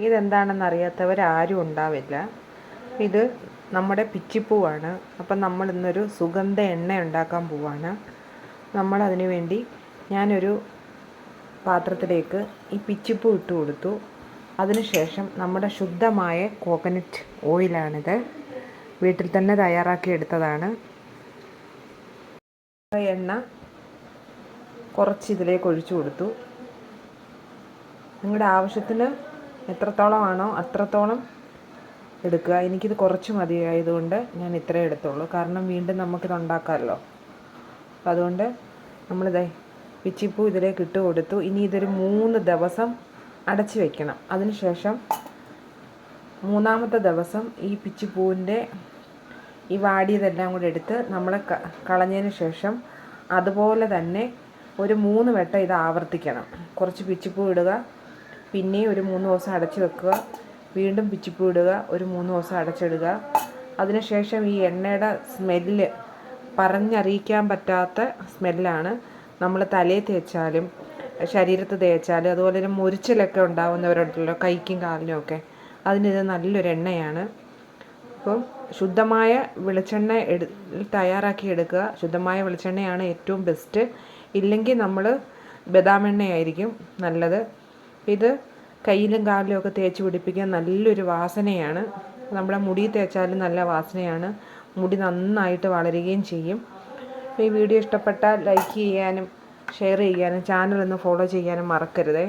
ഇതെന്താണെന്ന് അറിയാത്തവരാരും ഉണ്ടാവില്ല. ഇത് നമ്മുടെ പിച്ചിപ്പൂവാണ്. അപ്പം നമ്മൾ ഇന്നൊരു സുഗന്ധ എണ്ണ ഉണ്ടാക്കാൻ പോവാണ്. നമ്മൾ അതിനു വേണ്ടി ഞാനൊരു പാത്രത്തിലേക്ക് ഈ പിച്ചിപ്പൂ ഇട്ട് കൊടുത്തു. അതിനുശേഷം നമ്മുടെ ശുദ്ധമായ കോക്കനട്ട് ഓയിലാണിത്. വീട്ടിൽ തന്നെ തയ്യാറാക്കി എടുത്തതാണ്. എണ്ണ കുറച്ച് ഇതിലേക്ക് ഒഴിച്ചു കൊടുത്തു. നിങ്ങളുടെ ആവശ്യത്തിന് എത്രത്തോളമാണോ അത്രത്തോളം എടുക്കുക. എനിക്കിത് കുറച്ച് മതിയായതുകൊണ്ട് ഞാൻ ഇത്രേ എടുത്തുള്ളൂ. കാരണം വീണ്ടും നമുക്കിത് ഉണ്ടാക്കാമല്ലോ. അപ്പം അതുകൊണ്ട് നമ്മളിതേ പിച്ചിപ്പൂ ഇതിലേക്ക് ഇട്ട് കൊടുത്തു. ഇനി ഇതൊരു മൂന്ന് ദിവസം അടച്ചു വെക്കണം. അതിനുശേഷം മൂന്നാമത്തെ ദിവസം ഈ പിച്ചിപ്പൂവിന്റെ ഈ വാടിയതെല്ലാം കൂടെ എടുത്ത് നമ്മൾ കളഞ്ഞതിന് ശേഷം അതുപോലെ തന്നെ ഒരു മൂന്ന് വട്ടം ഇത് ആവർത്തിക്കണം. കുറച്ച് പിച്ചിപ്പൂ ഇടുക. പിന്നെയും ഒരു മൂന്ന് ദിവസം അടച്ചു വെക്കുക. വീണ്ടും പിച്ചിപ്പൂ ഇടുക. ഒരു മൂന്ന് ദിവസം അടച്ചിടുക അതിനുശേഷം ഈ എണ്ണയുടെ സ്മെല്ല് പറഞ്ഞറിയിക്കാൻ പറ്റാത്ത സ്മെല്ലാണ് നമ്മൾ തലയിൽ തേച്ചാലും ശരീരത്ത് തേച്ചാലും അതുപോലെ തന്നെ മുരിച്ചിലൊക്കെ ഉണ്ടാവുന്നവരുണ്ടല്ലോ കൈക്കും കാലിനും ഒക്കെ. അതിനിത് നല്ലൊരു എണ്ണയാണ്. അപ്പം ശുദ്ധമായ വെളിച്ചെണ്ണ എടു തയ്യാറാക്കി എടുക്കുക. ശുദ്ധമായ വെളിച്ചെണ്ണയാണ് ഏറ്റവും ബെസ്റ്റ് ഇല്ലെങ്കിൽ നമ്മൾ ബദാം എണ്ണയായിരിക്കും നല്ലത്. ഇത് കയ്യിലും കാലിലും ഒക്കെ തേച്ച് പിടിപ്പിക്കാൻ നല്ലൊരു വാസനയാണ്. നമ്മുടെ മുടി തേച്ചാലും നല്ല വാസനയാണ്. മുടി നന്നായിട്ട് വളരുകയും ചെയ്യും. ഈ വീഡിയോ ഇഷ്ടപ്പെട്ടാൽ ലൈക്ക് ചെയ്യാനും ഷെയർ ചെയ്യാനും ചാനൽ ഒന്ന് ഫോളോ ചെയ്യാനും മറക്കരുതേ.